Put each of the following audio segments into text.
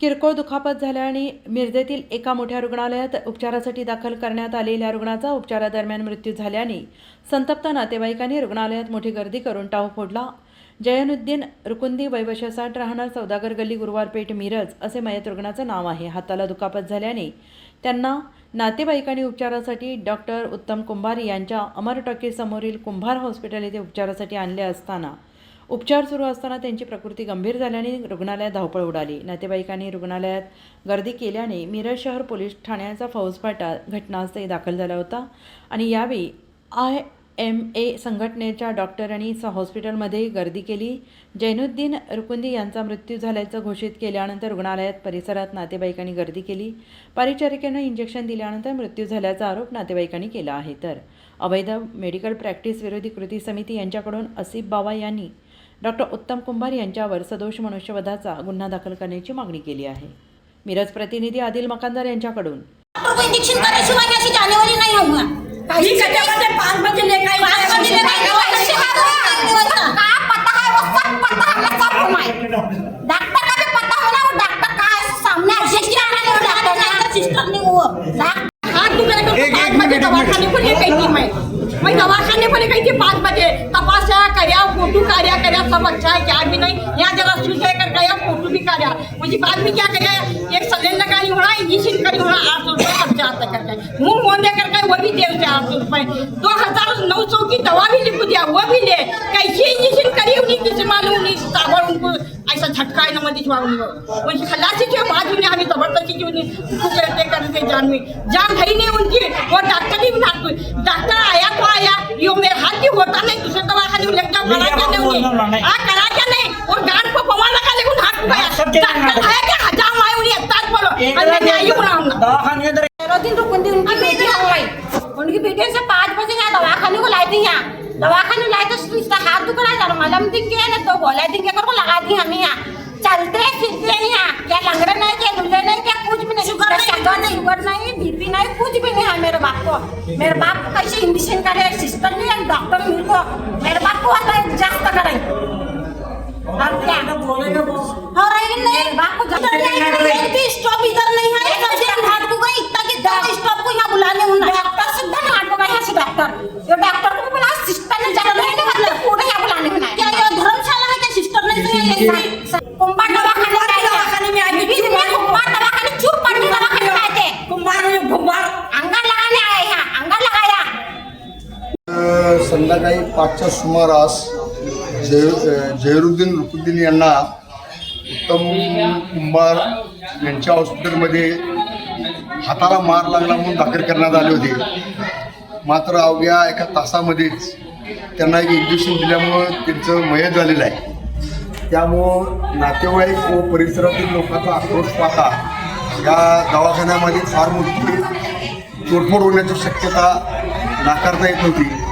किरकोळ दुखापत झाल्याने मिरजेतील एका मोठ्या रुग्णालयात उपचारासाठी दाखल करण्यात आलेल्या रुग्णाचा उपचारादरम्यान मृत्यू झाल्याने संतप्त नातेवाईकांनी रुग्णालयात मोठी गर्दी करून टाव फोडला. जयनुद्दीन रुकुंदी वैवशसाठ राहणार सौदागर गल्ली गुरुवारपेठ मिरज असे मयत रुग्णाचं नाव आहे. हाताला दुखापत झाल्याने त्यांना नातेवाईकांनी उपचारासाठी डॉक्टर उत्तम कुंभार यांच्या अमर टॉकीसमोरील कुंभार हॉस्पिटल येथे उपचारासाठी आणले असताना उपचार सुरू असताना त्यांची प्रकृती गंभीर झाल्याने रुग्णालयात धावपळ उडाली. नातेवाईकांनी रुग्णालयात गर्दी केल्याने मिरज शहर पोलीस ठाण्याचा फौजफाटा घटनास्थळी दाखल झाला होता आणि यावेळी आय एम ए संघटनेच्या डॉक्टरांनी स हॉस्पिटलमध्ये गर्दी केली. जैनुद्दीन रुकुंदी यांचा मृत्यू झाल्याचं घोषित केल्यानंतर रुग्णालयात परिसरात नातेवाईकांनी गर्दी केली. परिचारिकेनं इंजेक्शन दिल्यानंतर मृत्यू झाल्याचा आरोप नातेवाईकांनी केला आहे. तर अवैध मेडिकल प्रॅक्टिस विरोधी कृती समिती यांच्याकडून असिफ बावा यांनी डॉक्टर उत्तम कुंभार यांच्यावर सदोष मनुष्यवधाचा गुन्हा दाखल करण्याची मागणी केली आहे. मिरज प्रतिनिधी आदिल मकानदार यांच्याकडून. इंजेक्शन नहीं हूँ है पाँच बजे पाँच बजे है वो सब पता है मैं सब घुमाई डॉक्टर का भी पता होना वो डॉक्टर का है? सामने सिस्टर ने वो डॉक्टर ने सिस्टर ने वो डॉक्टर हाथ तू मेरे को पाँच बजे दवाखाने को ले गई थी मैं मैं दवाखाने को ले गई थी पाँच बजे करा फोटो कार्या करा सब अच्छा है क्या? भी नहीं यहाँ जरा स्वीकार कर गया फोटो भी कार्या मुझे बाद में क्या करा एक सिलेंडर गाड़ी होना इंजेक्शन गाड़ी होना आठ सौ रुपये खर्चा आता करके। मुँह मोड़ने करके वो भी दे उसे आठ सौ रुपये। दो हजार नौ सौ की दवा भी लिख दिया वो भी ले। कैसे इंजेक्शन करी उन्हें किसी मालूम नहीं साबर उनको ऐसा झटका है ना मध्य उनकी खलासी के बाद उन्हें हमें जबरदस्ती की उन्हें करते जान में। जान घई नहीं उनकी वो डॉक्टर ही डॉक्टर आया यो मेरे हाथ भी होता नहीं दूसरे दवाखाने में लग जाओ करा क्या नहीं। उन्हें हाँ करा क्या नहीं और गांड को पवा लगा लेकिन हाथ गया डॉक्टर है क्या? हजार आए उन्हें ताज बोलो। अंदर में आई हूँ ना दवाखाने अंदर दिन तो कुंदी उनकी बेटी हो। गई उनकी बेटी से पाँच बजे यहाँ दवाखाने को लाई थी यहाँ। दवाखाने लाई तो इसका हाथ दुख रहा है मलम दिख ना तो गोला दिख कर को लगा दी हमें यहाँ। चलते फिरते हैं यहाँ। क्या लंगड़े नहीं क्या लुल्ले नहीं क्या कुछ भी नहीं। शुगर नहीं। शुगर नहीं बीपी नहीं कुछ भी नहीं है मेरे बाप. को मेरे बाप को कैसे इंजेक्शन करे सिस्टर नहीं है डॉक्टर मेरे को मेरे बाप को आता है जास्त करे. और क्या हो रही नहीं. बाप को जब भी स्टॉप इधर नहीं है सबसे हाथ को गई इतना कि दस स्टॉप को यहाँ बुलाने हूँ डॉक्टर को डॉक्टर ये डॉक्टर को बुला सिस्टर ने जाना नहीं मतलब पूरे यहाँ बुलाने हूँ क्या ये धर्मशाला है क्या सिस्टर कुंभार दवाखाने दवाखाने में आई थी कुंभार दवाखाने चुप पड़ के दवाखाने में आए थे कुमार कुमार अंगार लगाने आए यहाँ अंगार लगाया अ, संध्याकाळी पाचच्या सुमारास जय अ, जहिरुद्दीन रुकुद्दीन यांना उत्तम कुंभार यांच्या हॉस्पिटलमध्ये हाताला मार लागला म्हणून दाखल करण्यात आले होते. मात्र अवघ्या एका तासामध्येच त्यांना एक इंजेक्शन दिल्यामुळं त्यांचं मयत झालेलं आहे. त्यामुळं नातेवाईक व परिसरातील लोकांचा आक्रोश पाहता या दवाखान्यामध्ये फार मोठी तोडफोड होण्याची शक्यता नाकारता येत होती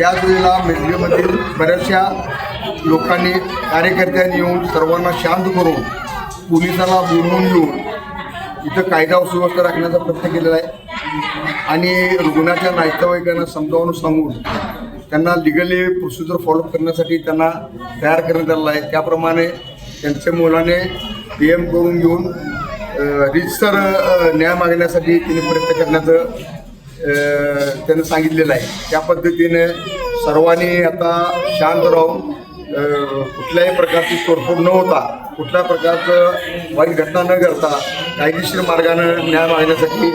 त्याच वेळेला मेडलेमधील बऱ्याचशा लोकांनी कार्यकर्त्यांनी येऊन सर्वांना शांत करून पोलिसाला बोलवून घेऊन इथं कायदा सुव्यवस्था राखण्याचा प्रयत्न केलेला आहे. आणि रुग्णाच्या नातेवाईकांना समजावून सांगून त्यांना लिगली प्रोसिजर फॉलो करण्यासाठी त्यांना तयार करण्यात आलेला आहे. त्याप्रमाणे त्यांच्या मुलाने पी एम करून घेऊन रिजिस्टर न्याय मागण्यासाठी त्यांनी प्रयत्न करण्याचं त्यानं सांगितलेलं आहे. त्या पद्धतीने सर्वांनी आता शांत राहून कुठल्याही प्रकारची तोडफोड न होता कुठल्या प्रकारचं वाईट घटना न करता कायदेशीर मार्गानं न्याय मागण्यासाठी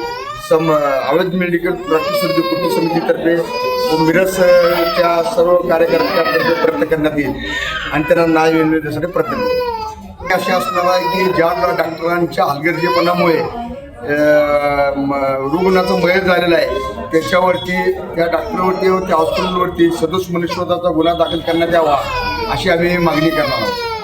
सम अवैध मेडिकल प्रॅक्टिस कृती समितीतर्फे व मिरजच्या सर्व कार्यकर्त्यांतर्फे प्रयत्न करण्यात येईल आणि त्यांना न्याय मिळण्यासाठी प्रयत्न असे असणार आहे की ज्या डॉक्टरांच्या हलगर्जीपणामुळे रुग्णाचं मयत झालेलं आहे. त्याच्यावरती त्या डॉक्टरवरती त्या हॉस्पिटलवरती सदोष मनुष्यवधाचा गुन्हा दाखल करण्यात यावा अशी आम्ही मागणी करणार आहोत.